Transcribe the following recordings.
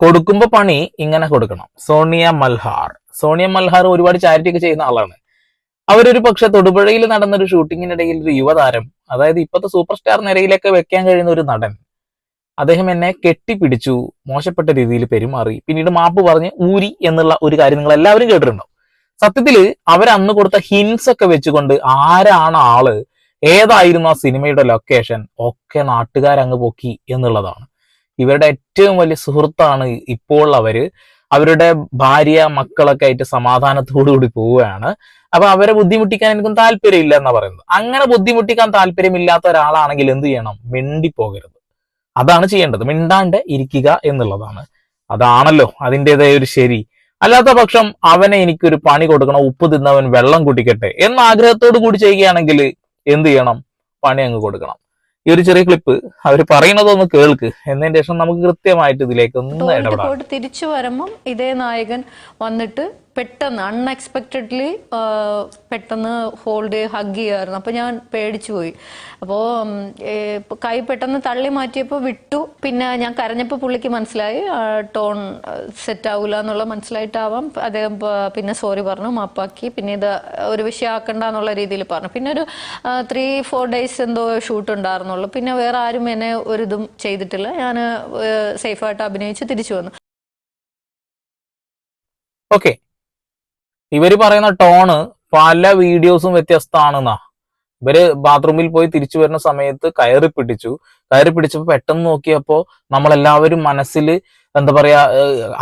കൊടുക്കുമ്പോ പണി ഇങ്ങനെ കൊടുക്കണം. സോണിയ മൽഹാർ. സോണിയ മൽഹാർ ഒരുപാട് ചാരിറ്റി ഒക്കെ ചെയ്യുന്ന ആളാണ്. അവരൊരു പക്ഷെ തൊടുപുഴയിൽ നടന്നൊരു ഷൂട്ടിങ്ങിനിടയിൽ ഒരു യുവതാരം അതായത് ഇപ്പോഴത്തെ സൂപ്പർ സ്റ്റാർ നിരയിലൊക്കെ വെക്കാൻ കഴിയുന്ന ഒരു നടൻ അദ്ദേഹം എന്നെ കെട്ടിപ്പിടിച്ചു മോശപ്പെട്ട രീതിയിൽ പെരുമാറി പിന്നീട് മാപ്പ് പറഞ്ഞ് ഊരി എന്നുള്ള ഒരു കാര്യം നിങ്ങൾ എല്ലാവരും കേട്ടിട്ടുണ്ടാവും സത്യത്തിൽ അവരന്ന് കൊടുത്ത ഹിൻസ് ഒക്കെ വെച്ചുകൊണ്ട് ആരാണ് ആൾ ഏതായിരുന്നു ആ സിനിമയുടെ ലൊക്കേഷൻ ഒക്കെ നാട്ടുകാരങ്ങ് പൊക്കി എന്നുള്ളതാണ്. ഇവരുടെ ഏറ്റവും വലിയ സുഹൃത്താണ് ഇപ്പോൾ അവർ. അവരുടെ ഭാര്യ മക്കളൊക്കെ ആയിട്ട് സമാധാനത്തോടു കൂടി പോവുകയാണ്. അപ്പൊ അവരെ ബുദ്ധിമുട്ടിക്കാൻ എനിക്കും താല്പര്യമില്ല എന്നാ പറയുന്നത്. അങ്ങനെ ബുദ്ധിമുട്ടിക്കാൻ താല്പര്യമില്ലാത്ത ഒരാളാണെങ്കിൽ എന്ത് ചെയ്യണം? മിണ്ടിപ്പോകരുത്. അതാണ് ചെയ്യേണ്ടത്. മിണ്ടാണ്ട് ഇരിക്കുക എന്നുള്ളതാണ്. അതാണല്ലോ അതിന്റെതായ ഒരു ശരി. അല്ലാത്ത പക്ഷം അവനെ എനിക്കൊരു പണി കൊടുക്കണം ഉപ്പ് തിന്നവൻ വെള്ളം കുടിക്കട്ടെ എന്ന ആഗ്രഹത്തോടു കൂടി ചെയ്യുകയാണെങ്കിൽ എന്ത് ചെയ്യണം? പണി അങ്ങ് കൊടുക്കണം. ഈ ഒരു ചെറിയ ക്ലിപ്പ് അവർ പറയുന്നതൊന്ന് കേൾക്ക്. എന്നതിന് ശേഷം നമുക്ക് കൃത്യമായിട്ട് ഇതിലേക്ക് ഒന്ന് ഇടപെടാം. തിരിച്ചു വരുമ്പം ഇതേ നായകൻ വന്നിട്ട് പെട്ടെന്ന് അൺഎക്സ്പെക്റ്റഡ്ലി പെട്ടെന്ന് ഹോൾഡ് ഹഗ് ചെയ്യുമായിരുന്നു അപ്പോൾ ഞാൻ പേടിച്ചു പോയി. അപ്പോൾ കൈ പെട്ടെന്ന് തള്ളി മാറ്റിയപ്പോൾ വിട്ടു. പിന്നെ ഞാൻ കരഞ്ഞപ്പോൾ പുള്ളിക്ക് മനസ്സിലായി ടോൺ സെറ്റ് ആവില്ല എന്നുള്ള മനസ്സിലായിട്ടാവാം. അദ്ദേഹം പിന്നെ സോറി പറഞ്ഞു മാപ്പാക്കി. പിന്നെ ഇത് ഒരു വിഷയമാക്കണ്ട എന്നുള്ള രീതിയിൽ പറഞ്ഞു. പിന്നെ ഒരു ത്രീ ഫോർ ഡേയ്സ് എന്തോ ഷൂട്ട് ഉണ്ടായിരുന്നുള്ളൂ. പിന്നെ വേറെ ആരും എന്നെ ഒരു ഇതും ചെയ്തിട്ടില്ല. ഞാൻ സേഫായിട്ട് അഭിനയിച്ച് തിരിച്ചു വന്നു. ഓക്കെ ഇവർ പറയുന്ന ടോണ് പല വീഡിയോസും വ്യത്യസ്തമാണെന്നാ. ഇവർ ബാത്റൂമിൽ പോയി തിരിച്ചു വരുന്ന സമയത്ത് കയറി പിടിച്ചു. കയറി പിടിച്ചപ്പോ പെട്ടെന്ന് നോക്കിയപ്പോ നമ്മളെല്ലാവരും മനസ്സിൽ എന്താ പറയാ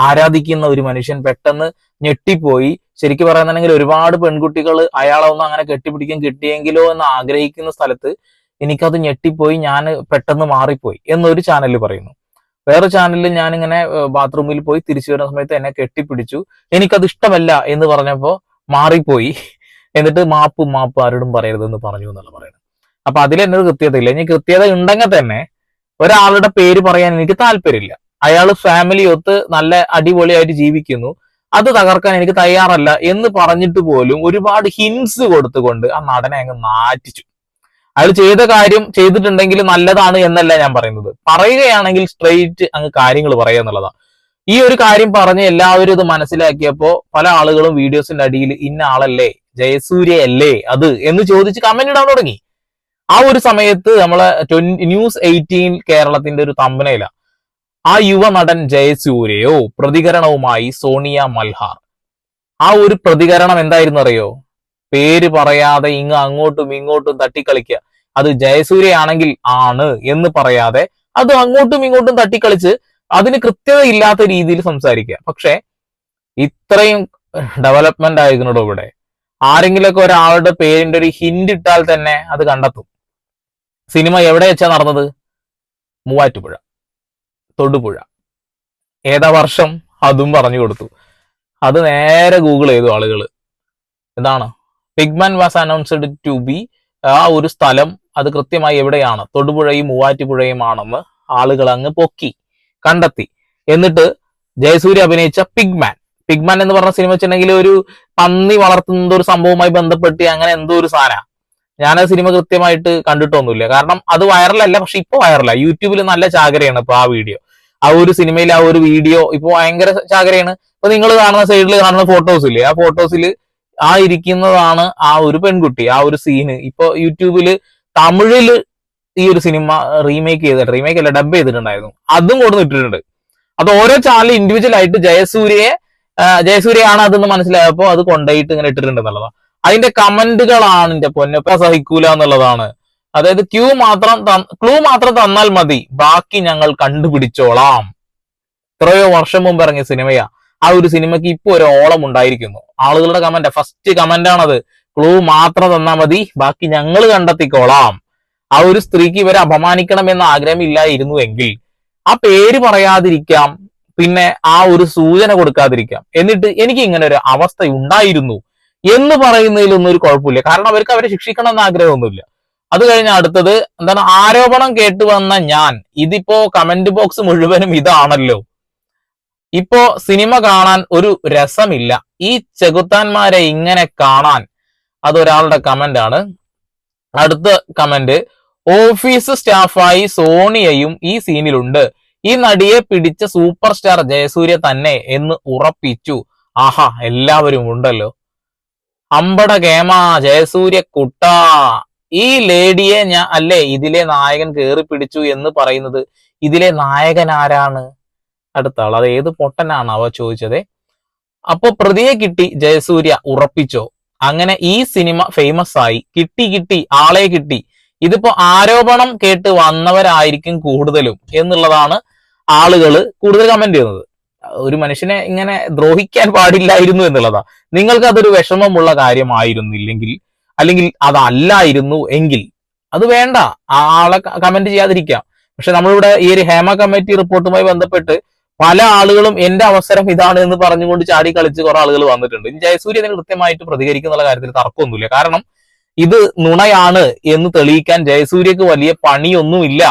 ആരാധിക്കുന്ന ഒരു മനുഷ്യൻ പെട്ടെന്ന് ഞെട്ടിപ്പോയി. ശരിക്കും പറയുന്നുണ്ടെങ്കിൽ ഒരുപാട് പെൺകുട്ടികൾ അയാളെ ഒന്നും അങ്ങനെ കെട്ടിപ്പിടിക്കാൻ കിട്ടിയെങ്കിലോ എന്ന് ആഗ്രഹിക്കുന്ന സ്ഥലത്ത് എനിക്കത് ഞെട്ടിപ്പോയി ഞാൻ പെട്ടെന്ന് മാറിപ്പോയി എന്നൊരു ചാനൽ പറയുന്നു. വേറെ ചാനലിൽ ഞാനിങ്ങനെ ബാത്റൂമിൽ പോയി തിരിച്ചു വരുന്ന സമയത്ത് എന്നെ കെട്ടിപ്പിടിച്ചു. എനിക്കത് ഇഷ്ടമല്ല എന്ന് പറഞ്ഞപ്പോ മാറിപ്പോയി. എന്നിട്ട് മാപ്പ് മാപ്പ് ആരോടും പറയരുതെന്ന് പറഞ്ഞു എന്നുള്ള പറയുന്നത്. അപ്പൊ അതിൽ എന്നൊരു കൃത്യതയില്ല. ഇനി കൃത്യത ഉണ്ടെങ്കിൽ തന്നെ ഒരാളുടെ പേര് പറയാൻ എനിക്ക് താല്പര്യമില്ല. അയാൾ ഫാമിലി ഒത്ത് നല്ല അടിപൊളിയായിട്ട് ജീവിക്കുന്നു. അത് തകർക്കാൻ എനിക്ക് തയ്യാറല്ല എന്ന് പറഞ്ഞിട്ട് പോലും ഒരുപാട് ഹിൻസ് കൊടുത്തുകൊണ്ട് ആ നടനെ അങ്ങ് നാറ്റിച്ചു. അയാൾ ചെയ്ത കാര്യം ചെയ്തിട്ടുണ്ടെങ്കിൽ നല്ലതാണ് എന്നല്ല ഞാൻ പറയുന്നത്. പറയുകയാണെങ്കിൽ സ്ട്രെയിറ്റ് അങ്ങ് കാര്യങ്ങൾ പറയുക എന്നുള്ളതാണ്. ഈ ഒരു കാര്യം പറഞ്ഞ് എല്ലാവരും ഇത് മനസ്സിലാക്കിയപ്പോ പല ആളുകളും വീഡിയോസിന്റെ അടിയിൽ ഇന്ന ആളല്ലേ ജയസൂര്യ അല്ലേ അത് എന്ന് ചോദിച്ച് കമന്റ് ഇടാൻ തുടങ്ങി. ആ ഒരു സമയത്ത് നമ്മളെ ന്യൂസ് എയ്റ്റീൻ കേരളത്തിന്റെ ഒരു തമ്പനയില. ആ യുവ നടൻ ജയസൂര്യയോ പ്രതികരണവുമായി സോണിയ മൽഹാർ. ആ ഒരു പ്രതികരണം എന്തായിരുന്നറിയോ പേര് പറയാതെ ഇങ്ങ് അങ്ങോട്ടും ഇങ്ങോട്ടും തട്ടിക്കളിക്കുക. അത് ജയസൂര്യ ആണെങ്കിൽ ആണ് എന്ന് പറയാതെ അത് അങ്ങോട്ടും ഇങ്ങോട്ടും തട്ടിക്കളിച്ച് അതിന് കൃത്യത ഇല്ലാത്ത രീതിയിൽ സംസാരിക്കുക. പക്ഷെ ഇത്രയും ഡെവലപ്മെന്റ് ആയിരുന്നോ ഇവിടെ? ആരെങ്കിലൊക്കെ ഒരാളുടെ പേരിന്റെ ഒരു ഹിന്റ് ഇട്ടാൽ തന്നെ അത് കണ്ടെത്തും. സിനിമ എവിടെ വെച്ചാ നടന്നത്? മൂവാറ്റുപുഴ തൊടുപുഴ. ഏതാ വർഷം? അതും പറഞ്ഞു കൊടുത്തു. അത് നേരെ ഗൂഗിൾ ചെയ്തു ആളുകൾ ഇതാണ്. Pigman was announced to be ആ ഒരു സ്ഥലം അത് കൃത്യമായി എവിടെയാണ്? തൊടുപുഴയും മൂവാറ്റുപുഴയും ആണെന്ന് ആളുകൾ അങ്ങ് പൊക്കി കണ്ടെത്തി. എന്നിട്ട് ജയസൂര്യ അഭിനയിച്ച പിഗ്മാൻ. പിഗ്മാൻ എന്ന് പറഞ്ഞ സിനിമ വെച്ചിട്ടുണ്ടെങ്കിൽ ഒരു പന്നി വളർത്തുന്ന ഒരു സംഭവവുമായി ബന്ധപ്പെട്ട് അങ്ങനെ എന്തോ ഒരു സാധന. ഞാൻ ആ സിനിമ കൃത്യമായിട്ട് കണ്ടിട്ടൊന്നുമില്ല. കാരണം അത് വൈറലല്ല പക്ഷെ ഇപ്പൊ വൈറലാണ് യൂട്യൂബിൽ നല്ല ചാകരയാണ് ഇപ്പൊ ആ വീഡിയോ. ആ ഒരു സിനിമയിൽ ആ ഒരു വീഡിയോ ഇപ്പൊ ഭയങ്കര ചാകരയാണ്. ഇപ്പൊ നിങ്ങൾ കാണുന്ന സൈഡിൽ കാണുന്ന ഫോട്ടോസ് ഇല്ലേ? ആ ഫോട്ടോസിൽ ആ ഇരിക്കുന്നതാണ് ആ ഒരു പെൺകുട്ടി ആ ഒരു സീന് ഇപ്പൊ യൂട്യൂബിൽ തമിഴിൽ ഈ ഒരു സിനിമ റീമേക്ക് ചെയ്തിട്ട് റീമേക്ക് അല്ല ഡബ് ചെയ്തിട്ടുണ്ടായിരുന്നു. അതും കൊടുന്ന് ഇട്ടിട്ടുണ്ട്. അത് ഓരോ ചാനൽ ഇൻഡിവിജ്വൽ ആയിട്ട് ജയസൂര്യയെ ജയസൂര്യയാണ് അതെന്ന് മനസ്സിലായപ്പോ അത് കൊണ്ടുപോയിട്ട് ഇങ്ങനെ ഇട്ടിട്ടുണ്ട് എന്നുള്ളതാണ്. അതിന്റെ കമന്റുകളാണ് എന്റെ പൊന്നപ്പ സഹിക്കൂല എന്നുള്ളതാണ്. അതായത് ക്യൂ മാത്രം ക്ലൂ മാത്രം തന്നാൽ മതി. ബാക്കി ഞങ്ങൾ കണ്ടുപിടിച്ചോളാം. എത്രയോ വർഷം മുമ്പ് ഇറങ്ങിയ സിനിമയാ ആ ഒരു സിനിമയ്ക്ക് ഇപ്പൊ ഒരു ഓളം ഉണ്ടായിരിക്കുന്നു. ആളുകളുടെ കമന്റ് ഫസ്റ്റ് കമന്റ് ആണത്. ക്ലൂ മാത്രം തന്നാൽ മതി. ബാക്കി ഞങ്ങൾ കണ്ടെത്തിക്കോളാം. ആ ഒരു സ്ത്രീക്ക് ഇവരെ അപമാനിക്കണം അപമാനിക്കണമെന്ന ആഗ്രഹമില്ലായിരുന്നു എങ്കിൽ ആ പേര് പറയാതിരിക്കാം. പിന്നെ ആ ഒരു സൂചന കൊടുക്കാതിരിക്കാം. എന്നിട്ട് എനിക്ക് ഇങ്ങനെ ഒരു അവസ്ഥ ഉണ്ടായിരുന്നു എന്ന് പറയുന്നതിലൊന്നും ഒരു കുഴപ്പമില്ല. കാരണം അവർക്ക് അവരെ ശിക്ഷിക്കണം എന്ന ആഗ്രഹമൊന്നുമില്ല. അത് കഴിഞ്ഞ അടുത്തത് എന്താണ് ആരോപണം കേട്ടു വന്ന ഞാൻ. ഇതിപ്പോ കമന്റ് ബോക്സ് മുഴുവനും ഇതാണല്ലോ. ഇപ്പോ സിനിമ കാണാൻ ഒരു രസമില്ല. ഈ ചെകുത്താന്മാരെ ഇങ്ങനെ കാണാൻ അതൊരാളുടെ കമന്റ് ആണ്. അടുത്ത കമന്റ് ഓഫീസ് സ്റ്റാഫായി സോണിയയും ഈ സീനിലുണ്ട് ഈ നടിയെ പിടിച്ച സൂപ്പർ സ്റ്റാർ ജയസൂര്യ തന്നെ എന്ന് ഉറപ്പിച്ചു. ആഹാ എല്ലാവരും ഉണ്ടല്ലോ. അമ്പട കേമ ജയസൂര്യ കുട്ട. ഈ ലേഡിയെ ഞാൻ അല്ലേ ഇതിലെ നായകൻ കേറി പിടിച്ചു എന്ന് പറയുന്നത് ഇതിലെ നായകൻ ആരാണ്? അടുത്ത ആൾ അത് ഏത് പൊട്ടനാണ് അവ ചോദിച്ചത്. അപ്പൊ പ്രതിയെ കിട്ടി ജയസൂര്യ ഉറപ്പിച്ചോ? അങ്ങനെ ഈ സിനിമ ഫേമസ് ആയി. കിട്ടി കിട്ടി ആളെ കിട്ടി. ഇതിപ്പോ ആരോപണം കേട്ട് വന്നവരായിരിക്കും കൂടുതലും എന്നുള്ളതാണ് ആളുകൾ കൂടുതൽ കമന്റ് ചെയ്യുന്നത്. ഒരു മനുഷ്യനെ ഇങ്ങനെ ദ്രോഹിക്കാൻ പാടില്ലായിരുന്നു എന്നുള്ളതാ. നിങ്ങൾക്ക് അതൊരു വിഷമമുള്ള കാര്യമായിരുന്നില്ലെങ്കിൽ അല്ലെങ്കിൽ അതല്ലായിരുന്നു എങ്കിൽ അത് വേണ്ട. ആളെ കമന്റ് ചെയ്യാതിരിക്കാം. പക്ഷെ നമ്മളിവിടെ ഈ ഒരു ഹേമ കമ്മിറ്റി റിപ്പോർട്ടുമായി ബന്ധപ്പെട്ട് പല ആളുകളും എന്റെ അവസരം ഇതാണ് എന്ന് പറഞ്ഞുകൊണ്ട് ചാടി കളിച്ച് കുറെ ആളുകൾ വന്നിട്ടുണ്ട്. ഇനി ജയസൂര്യ അതിന് കൃത്യമായിട്ട് പ്രതികരിക്കുന്ന കാര്യത്തിൽ തർക്കമൊന്നുമില്ല. കാരണം ഇത് നുണയാണ് എന്ന് തെളിയിക്കാൻ ജയസൂര്യക്ക് വലിയ പണിയൊന്നുമില്ല.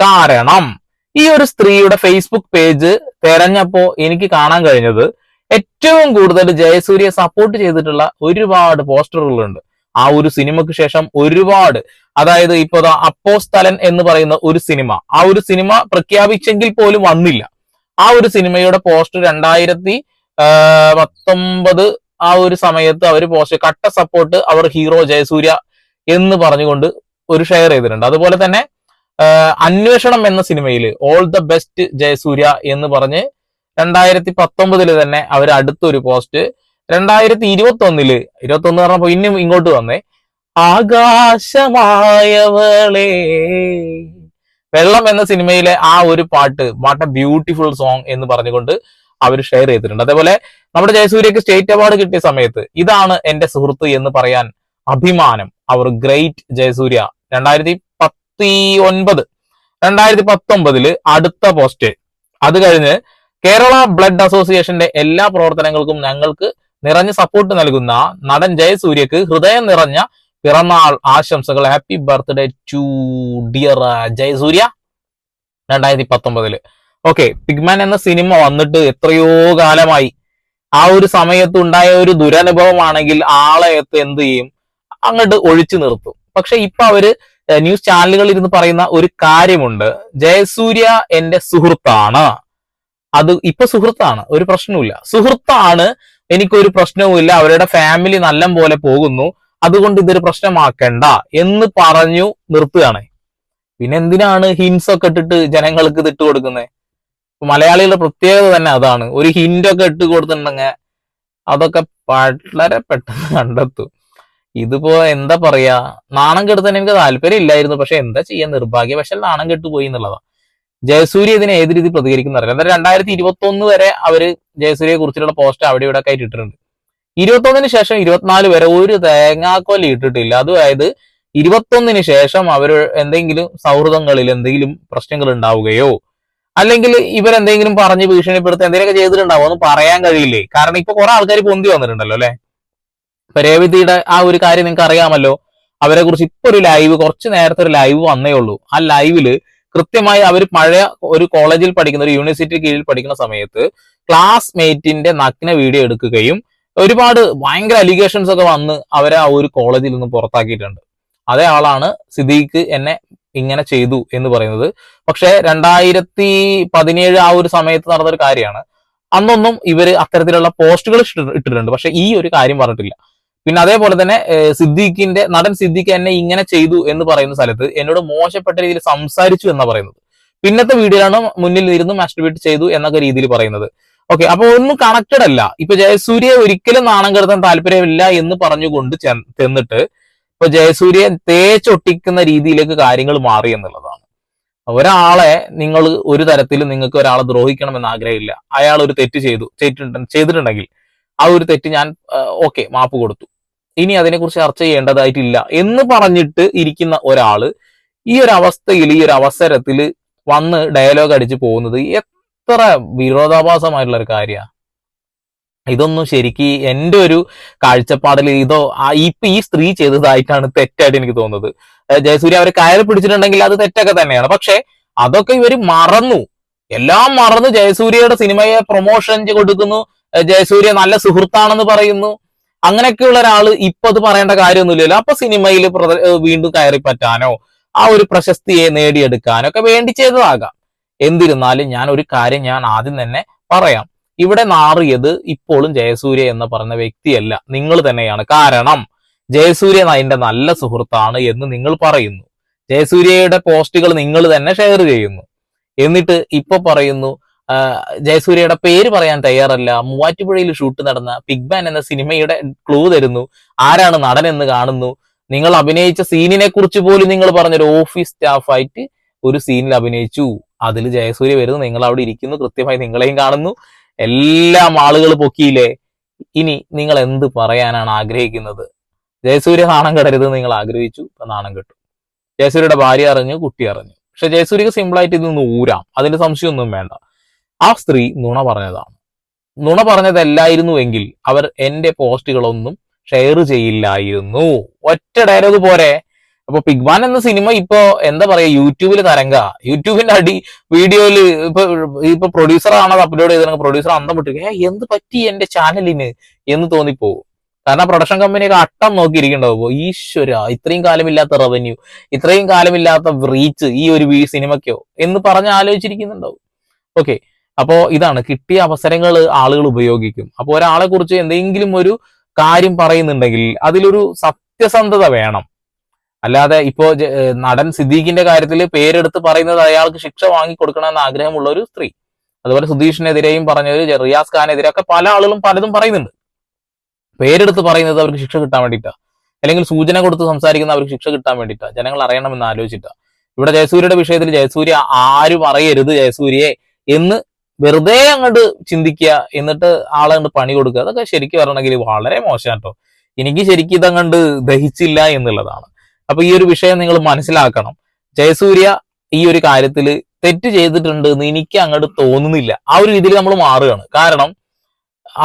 കാരണം ഈ ഒരു സ്ത്രീയുടെ ഫേസ്ബുക്ക് പേജ് തെരഞ്ഞപ്പോ എനിക്ക് കാണാൻ കഴിഞ്ഞത് ഏറ്റവും കൂടുതൽ ജയസൂര്യ സപ്പോർട്ട് ചെയ്തിട്ടുള്ള ഒരുപാട് പോസ്റ്ററുകളുണ്ട്. ആ ഒരു സിനിമയ്ക്ക് ശേഷം ഒരുപാട്. അതായത് ഇപ്പൊ അപ്പോ അപ്പോസ്തലൻ എന്ന് പറയുന്ന ഒരു സിനിമ. ആ ഒരു സിനിമ പ്രഖ്യാപിച്ചെങ്കിൽ പോലും വന്നില്ല. ആ ഒരു സിനിമയുടെ പോസ്റ്റർ രണ്ടായിരത്തി പത്തൊമ്പത് ആ ഒരു സമയത്ത് അവർ പോസ്റ്റ് കട്ട സപ്പോർട്ട് അവർ ഹീറോ ജയസൂര്യ എന്ന് പറഞ്ഞുകൊണ്ട് ഒരു ഷെയർ ചെയ്തിട്ടുണ്ട്. അതുപോലെ തന്നെ അന്വേഷണം എന്ന സിനിമയിൽ ഓൾ ദ ബെസ്റ്റ് ജയസൂര്യ എന്ന് പറഞ്ഞ് രണ്ടായിരത്തി പത്തൊമ്പതിൽ തന്നെ അവർ അടുത്തൊരു പോസ്റ്റ് രണ്ടായിരത്തി ഇരുപത്തി ഒന്നിൽ ഇരുപത്തി ഒന്ന് പറഞ്ഞപ്പോ ഇന്നും ഇങ്ങോട്ട് വന്നേ ആകാശമായവളെ. വെള്ളം എന്ന സിനിമയിലെ ആ ഒരു പാട്ട് വാട്ട് എ ബ്യൂട്ടിഫുൾ സോങ് എന്ന് പറഞ്ഞുകൊണ്ട് അവർ ഷെയർ ചെയ്തിട്ടുണ്ട്. അതേപോലെ നമ്മുടെ ജയസൂര്യക്ക് സ്റ്റേറ്റ് അവാർഡ് കിട്ടിയ സമയത്ത് ഇതാണ് എന്റെ സുഹൃത്ത് എന്ന് പറയാൻ അഭിമാനം അവർ ഗ്രേറ്റ് ജയസൂര്യ. രണ്ടായിരത്തി പത്തി ഒൻപത് രണ്ടായിരത്തി പത്തൊമ്പതിൽ അടുത്ത പോസ്റ്റ് അത് കഴിഞ്ഞ് കേരള ബ്ലഡ് അസോസിയേഷന്റെ എല്ലാ പ്രവർത്തനങ്ങൾക്കും ഞങ്ങൾക്ക് നിറഞ്ഞ സപ്പോർട്ട് നൽകുന്ന നടൻ ജയസൂര്യക്ക് ഹൃദയം നിറഞ്ഞ പിറന്നാൾ ആശംസകൾ. Happy birthday to dear Jayasurya. രണ്ടായിരത്തി പത്തൊമ്പതിൽ. ഓക്കെ പിഗ്മാൻ എന്ന സിനിമ വന്നിട്ട് എത്രയോ കാലമായി. ആ ഒരു സമയത്ത് ഉണ്ടായ ഒരു ദുരനുഭവമാണെങ്കിൽ ആളെ എന്ത് ചെയ്യും? അങ്ങോട്ട് ഒഴിച്ചു നിർത്തും. പക്ഷെ ഇപ്പൊ അവർ ന്യൂസ് ചാനലുകളിൽ ഇരുന്ന് പറയുന്ന ഒരു കാര്യമുണ്ട്. ജയസൂര്യ എന്റെ സുഹൃത്താണ്. അത് ഇപ്പൊ സുഹൃത്താണ്. ഒരു പ്രശ്നവുമില്ല. സുഹൃത്താണ്. എനിക്കൊരു പ്രശ്നവുമില്ല. അവരുടെ ഫാമിലി നല്ല പോലെ പോകുന്നു. അതുകൊണ്ട് ഇതൊരു പ്രശ്നമാക്കണ്ട എന്ന് പറഞ്ഞു നിർത്തുകയാണ്. പിന്നെ എന്തിനാണ് ഹിൻസ് ഒക്കെ ഇട്ടിട്ട് ജനങ്ങൾക്ക് ഇത് ഇട്ട് കൊടുക്കുന്നത്? മലയാളികളുടെ പ്രത്യേകത തന്നെ അതാണ്. ഒരു ഹിന്റ് ഒക്കെ ഇട്ട് കൊടുത്തിട്ടുണ്ടെങ്കിൽ അതൊക്കെ വളരെ പെട്ടെന്ന് കണ്ടെത്തും. ഇതിപ്പോ എന്താ പറയാ? നാണം കെടുത്താൻ എനിക്ക് താല്പര്യം ഇല്ലായിരുന്നു. പക്ഷെ എന്താ ചെയ്യാൻ നിർഭാഗ്യവശാൽ നാണം കെട്ടു പോയി എന്നുള്ളതാ. ജയസൂര്യ ഇതിനെ ഏത് രീതി പ്രതികരിക്കുന്ന അറിയില്ല. എന്തായാലും രണ്ടായിരത്തി ഇരുപത്തി ഒന്ന് വരെ അവർ ജയസൂര്യയെ കുറിച്ചുള്ള പോസ്റ്റ് അവിടെ ഇവിടെ ഒക്കെ ഇട്ടിട്ടുണ്ട്. ഇരുപത്തൊന്നിന് ശേഷം ഇരുപത്തിനാല് വരെ ഒരു തേങ്ങാക്കൊല്ലി ഇട്ടിട്ടില്ല. അതായത് ഇരുപത്തൊന്നിന് ശേഷം അവർ എന്തെങ്കിലും സൗഹൃദങ്ങളിൽ എന്തെങ്കിലും പ്രശ്നങ്ങൾ ഉണ്ടാവുകയോ അല്ലെങ്കിൽ ഇവരെന്തെങ്കിലും പറഞ്ഞ് ഭീഷണിപ്പെടുത്തി എന്തെങ്കിലുമൊക്കെ ചെയ്തിട്ടുണ്ടാവോ എന്ന് പറയാൻ കഴിയില്ലേ? കാരണം ഇപ്പൊ കുറെ ആൾക്കാർ പൊന്തി വന്നിട്ടുണ്ടല്ലോ അല്ലെ? ഇപ്പൊ രേവതിയുടെ ആ ഒരു കാര്യം നിങ്ങൾക്ക് അറിയാമല്ലോ. അവരെ കുറിച്ച് ഇപ്പൊ ഒരു ലൈവ് കുറച്ച് നേരത്തെ ഒരു ലൈവ് വന്നേ ഉള്ളൂ. ആ ലൈവിൽ കൃത്യമായി അവർ പഴയ ഒരു കോളേജിൽ പഠിക്കുന്ന ഒരു യൂണിവേഴ്സിറ്റി കീഴിൽ പഠിക്കുന്ന സമയത്ത് ക്ലാസ്മേറ്റിന്റെ നഗ്ന വീഡിയോ എടുക്കുകയും ഒരുപാട് ഭയങ്കര അലിഗേഷൻസ് ഒക്കെ വന്ന് അവരെ ആ ഒരു കോളേജിൽ നിന്ന് പുറത്താക്കിയിട്ടുണ്ട്. അതേ ആളാണ് സിദ്ദീഖ് എന്നെ ഇങ്ങനെ ചെയ്തു എന്ന് പറയുന്നത്. പക്ഷെ രണ്ടായിരത്തി പതിനേഴ് ആ ഒരു സമയത്ത് നടന്ന ഒരു കാര്യമാണ്. അന്നൊന്നും ഇവർ അത്തരത്തിലുള്ള പോസ്റ്റുകൾ ഇട്ടിട്ടുണ്ട്. പക്ഷെ ഈ ഒരു കാര്യം പറഞ്ഞിട്ടില്ല. പിന്നെ അതേപോലെ തന്നെ സിദ്ദീഖിന്റെ നടൻ സിദ്ദീഖ് എന്നെ ഇങ്ങനെ ചെയ്തു എന്ന് പറയുന്ന സ്ഥലത്ത് എന്നോട് മോശപ്പെട്ട രീതിയിൽ സംസാരിച്ചു എന്നാ പറയുന്നത്. പിന്നത്തെ വീഡിയോയിലാണ് മുന്നിൽ ഇരുന്ന് മാസ്റ്റർബേറ്റ് ചെയ്തു എന്നൊക്കെ രീതിയിൽ പറയുന്നത്. ഓക്കെ അപ്പൊ ഒന്നും കണക്റ്റഡ് അല്ല. ഇപ്പൊ ജയസൂര്യ ഒരിക്കലും നാണം കെടുത്താൻ താല്പര്യമില്ല എന്ന് പറഞ്ഞുകൊണ്ട് ചെന്നിട്ട് ഇപ്പൊ ജയസൂര്യ തേച്ചൊട്ടിക്കുന്ന രീതിയിലേക്ക് കാര്യങ്ങൾ മാറി എന്നുള്ളതാണ്. ഒരാളെ നിങ്ങൾ ഒരു തരത്തിലും നിങ്ങൾക്ക് ഒരാളെ ദ്രോഹിക്കണം എന്ന് ആഗ്രഹമില്ല. അയാൾ ഒരു തെറ്റ് ചെയ്തു ചെയ്തിട്ടുണ്ട് ചെയ്തിട്ടുണ്ടെങ്കിൽ ആ ഒരു തെറ്റ് ഞാൻ ഓക്കെ മാപ്പ് കൊടുത്തു. ഇനി അതിനെക്കുറിച്ച് ചർച്ച ചെയ്യേണ്ടതായിട്ടില്ല എന്ന് പറഞ്ഞിട്ട് ഇരിക്കുന്ന ഒരാൾ ഈ ഒരു അവസ്ഥയിൽ ഈ ഒരു അവസരത്തിൽ വന്ന് ഡയലോഗ് അടിച്ച് പോകുന്നത് എത്ര വിരോധാഭാസമായിട്ടുള്ള ഒരു കാര്യമാണ് ഇതൊന്നും ശരിക്ക് എന്റെ ഒരു കാഴ്ചപ്പാടിൽ ഇതോ ഇപ്പൊ ഈ സ്ത്രീ ചെയ്തതായിട്ടാണ് തെറ്റായിട്ട് എനിക്ക് തോന്നുന്നത്. ജയസൂര്യ അവരെ കയറി പിടിച്ചിട്ടുണ്ടെങ്കിൽ അത് തെറ്റൊക്കെ തന്നെയാണ്. പക്ഷെ അതൊക്കെ ഇവർ മറന്നു. എല്ലാം മറന്ന്. ജയസൂര്യയുടെ സിനിമയെ പ്രൊമോഷൻ കൊടുക്കുന്നു. ജയസൂര്യ നല്ല സുഹൃത്താണെന്ന് പറയുന്നു. അങ്ങനെയൊക്കെയുള്ള ഒരാൾ ഇപ്പൊ അത് പറയേണ്ട കാര്യമൊന്നുമില്ലല്ലോ. അപ്പൊ സിനിമയിൽ വീണ്ടും കയറി പറ്റാനോ ആ ഒരു പ്രശസ്തിയെ നേടിയെടുക്കാനോ ഒക്കെ വേണ്ടി ചെയ്തതാകാം. എന്നിരുന്നാലും ഞാൻ ഒരു കാര്യം ഞാൻ ആദ്യം തന്നെ പറയാം. ഇവിടെ നാറിയത് ഇപ്പോഴും ജയസൂര്യ എന്ന് പറഞ്ഞ വ്യക്തിയല്ല. നിങ്ങൾ തന്നെയാണ്. കാരണം ജയസൂര്യ അതിന്റെ നല്ല സുഹൃത്താണ് എന്ന് നിങ്ങൾ പറയുന്നു. ജയസൂര്യയുടെ പോസ്റ്റുകൾ നിങ്ങൾ തന്നെ ഷെയർ ചെയ്യുന്നു. എന്നിട്ട് ഇപ്പൊ പറയുന്നു ജയസൂര്യയുടെ പേര് പറയാൻ തയ്യാറല്ല. മൂവാറ്റുപുഴയിൽ ഷൂട്ട് നടന്ന പിഗ് ബാൻ എന്ന സിനിമയുടെ ക്ലൂ തരുന്നു. ആരാണ് നടൻ എന്ന് കാണുന്നു. നിങ്ങൾ അഭിനയിച്ച സീനിനെ കുറിച്ച് പോലും നിങ്ങൾ പറഞ്ഞൊരു ഓഫീസ് സ്റ്റാഫായിട്ട് ഒരു സീനിൽ അഭിനയിച്ചു. അതിൽ ജയസൂര്യ വരുന്നു. നിങ്ങൾ അവിടെ ഇരിക്കുന്നു. കൃത്യമായി നിങ്ങളെയും കാണുന്നു. എല്ലാം ആളുകൾ പൊക്കിയില്ലേ? ഇനി നിങ്ങൾ എന്ത് പറയാനാണ് ആഗ്രഹിക്കുന്നത്? ജയസൂര്യ നാണം കെടരുത് നിങ്ങൾ ആഗ്രഹിച്ചു. ഇപ്പൊ നാണം കെട്ടു. ജയസൂര്യയുടെ ഭാര്യ അറിഞ്ഞു കുട്ടി അറിഞ്ഞു. പക്ഷെ ജയസൂര്യക്ക് സിമ്പിളായിട്ട് ഇതൊന്ന് ഊരാം. അതിന്റെ സംശയമൊന്നും വേണ്ട. ആ സ്ത്രീ നുണ പറഞ്ഞതാണ്. നുണ പറഞ്ഞതല്ലായിരുന്നുവെങ്കിൽ അവർ എന്റെ പോസ്റ്റുകളൊന്നും ഷെയർ ചെയ്യില്ലായിരുന്നു. ഒറ്റ ഡയലോഗ് പോരെ. അപ്പൊ പിഗ്മാൻ എന്ന സിനിമ ഇപ്പോ എന്താ പറയാ യൂട്യൂബിൽ തരംഗ യൂട്യൂബിന്റെ അടി വീഡിയോയിൽ ഇപ്പൊ ഇപ്പൊ പ്രൊഡ്യൂസർ ആണ് അപ്ലോഡ് ചെയ്ത പ്രൊഡ്യൂസർ അന്തം വിട്ടു ഏ എന്ത് പറ്റി എന്റെ ചാനലിന് എന്ന് തോന്നിപ്പോവും. കാരണം പ്രൊഡക്ഷൻ കമ്പനിയൊക്കെ അട്ടം നോക്കിയിരിക്കണ്ടാവും. ഈശ്വര ഇത്രയും കാലമില്ലാത്ത റവന്യൂ ഇത്രയും കാലമില്ലാത്ത റീച്ച് ഈ ഒരു സിനിമയ്ക്കോ എന്ന് പറഞ്ഞ് ആലോചിച്ചിരിക്കുന്നുണ്ടാവും. ഓക്കെ അപ്പോ ഇതാണ് കിട്ടിയ അവസരങ്ങൾ ആളുകൾ ഉപയോഗിക്കും. അപ്പൊ ഒരാളെ കുറിച്ച് എന്തെങ്കിലും ഒരു കാര്യം പറയുന്നുണ്ടെങ്കിൽ അതിലൊരു സത്യസന്ധത വേണം. അല്ലാതെ ഇപ്പോ നടൻ സിദ്ദീഖിന്റെ കാര്യത്തിൽ പേരെടുത്ത് പറയുന്നത് അയാൾക്ക് ശിക്ഷ വാങ്ങി കൊടുക്കണമെന്ന് ആഗ്രഹമുള്ള ഒരു സ്ത്രീ. അതുപോലെ സുധീഷിനെതിരെയും പറഞ്ഞവര് റിയാസ് ഖാനെതിരെ ഒക്കെ പല ആളുകളും പലതും പറയുന്നുണ്ട്. പേരെടുത്ത് പറയുന്നത് അവർക്ക് ശിക്ഷ കിട്ടാൻ വേണ്ടിയിട്ടാണ് അല്ലെങ്കിൽ സൂചന കൊടുത്ത് സംസാരിക്കുന്ന അവർക്ക് ശിക്ഷ കിട്ടാൻ വേണ്ടിയിട്ടാണ് ജനങ്ങൾ അറിയണമെന്ന് ആലോചിച്ചിട്ടാണ് ഇവിടെ ജയസൂര്യയുടെ വിഷയത്തിൽ ജയസൂര്യ ആരും അറിയരുത് ജയസൂര്യയെ എന്ന് വെറുതെ അങ്ങോട്ട് ചിന്തിക്കുക എന്നിട്ട് ആളെ അങ്ങോട്ട് പണി കൊടുക്കുക. അതൊക്കെ ശരിക്കും പറയണമെങ്കിൽ വളരെ മോശം കേട്ടോ എനിക്ക് ശരിക്കും ഇതങ്ങണ്ട് ദഹിച്ചില്ല എന്നുള്ളതാണ്. അപ്പൊ ഈ ഒരു വിഷയം നിങ്ങൾ മനസ്സിലാക്കണം. ജയസൂര്യ ഈ ഒരു കാര്യത്തിൽ തെറ്റ് ചെയ്തിട്ടുണ്ട് എന്ന് എനിക്ക് അങ്ങോട്ട് തോന്നുന്നില്ല. ആ ഒരു രീതിയിൽ നമ്മൾ മാറുകയാണ്. കാരണം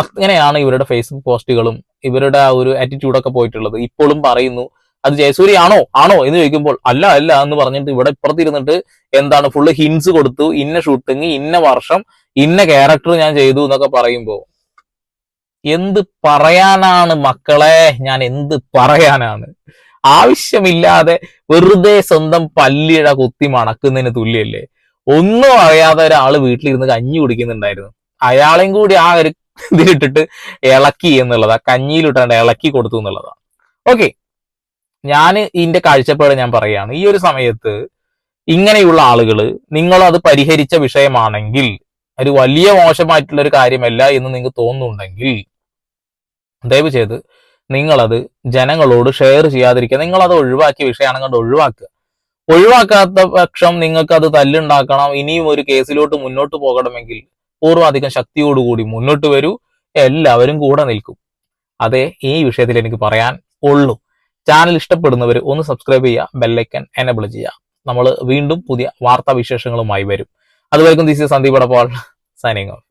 അങ്ങനെയാണ് ഇവരുടെ ഫേസ്ബുക്ക് പോസ്റ്റുകളും ഇവരുടെ ആ ഒരു ആറ്റിറ്റ്യൂഡൊക്കെ പോയിട്ടുള്ളത്. ഇപ്പോഴും പറയുന്നു അത് ജയസൂര്യ ആണോ? ആണോ? എന്ന് ചോദിക്കുമ്പോൾ അല്ല അല്ല എന്ന് പറഞ്ഞിട്ട് ഇവിടെ ഇപ്പുറത്തിരുന്നിട്ട് എന്താണ് ഫുള്ള് ഹിൻസ് കൊടുത്തു ഇന്ന ഷൂട്ടിങ് ഇന്ന വർഷം ഇന്ന ക്യാരക്ടർ ഞാൻ ചെയ്തു എന്നൊക്കെ പറയുമ്പോ എന്ത് പറയാനാണ് മക്കളെ? ഞാൻ എന്ത് പറയാനാണ്? ആവശ്യമില്ലാതെ വെറുതെ സ്വന്തം പല്ലിഴ കുത്തി മണക്കുന്നതിന് തുല്യല്ലേ? ഒന്നും അറിയാതെ ഒരാൾ വീട്ടിലിരുന്ന് കഞ്ഞി കുടിക്കുന്നുണ്ടായിരുന്നു. അയാളെയും കൂടി ആ ഒരു ഇതിലിട്ടിട്ട് ഇളക്കി എന്നുള്ളതാ. കഞ്ഞിയിലിട്ടാണ്ട് ഇളക്കി കൊടുത്തു എന്നുള്ളതാണ് ഓക്കെ. ഞാൻ ഇതിന്റെ കാഴ്ചപ്പാട് ഞാൻ പറയാണ് ഈ ഒരു സമയത്ത് ഇങ്ങനെയുള്ള ആളുകൾ നിങ്ങൾ അത് പരിഹരിച്ച വിഷയമാണെങ്കിൽ ഒരു വലിയ മോശമായിട്ടുള്ള ഒരു കാര്യമല്ല എന്ന് നിങ്ങൾക്ക് തോന്നുന്നുണ്ടെങ്കിൽ ദയവ് ചെയ്ത് നിങ്ങളത് ജനങ്ങളോട് ഷെയർ ചെയ്യാതിരിക്കുക. നിങ്ങളത് ഒഴിവാക്കിയ വിഷയമാണ് കണ്ട് ഒഴിവാക്കുക. ഒഴിവാക്കാത്ത പക്ഷം നിങ്ങൾക്ക് അത് തല്ലുണ്ടാക്കണം. ഇനിയും ഒരു കേസിലോട്ട് മുന്നോട്ട് പോകണമെങ്കിൽ പൂർവാധികം ശക്തിയോടുകൂടി മുന്നോട്ട് വരൂ. എല്ലാവരും കൂടെ നിൽക്കും. അതേ ഈ വിഷയത്തിൽ എനിക്ക് പറയാൻ ഉള്ളൂ. ചാനൽ ഇഷ്ടപ്പെടുന്നവർ ഒന്ന് സബ്സ്ക്രൈബ് ചെയ്യുക ബെല്ലൈക്കൻ എനബിൾ ചെയ്യുക. നമ്മൾ വീണ്ടും പുതിയ വാർത്താ വിശേഷങ്ങളുമായി വരും. അതുവരെക്കും this Sandeep Adappal signing off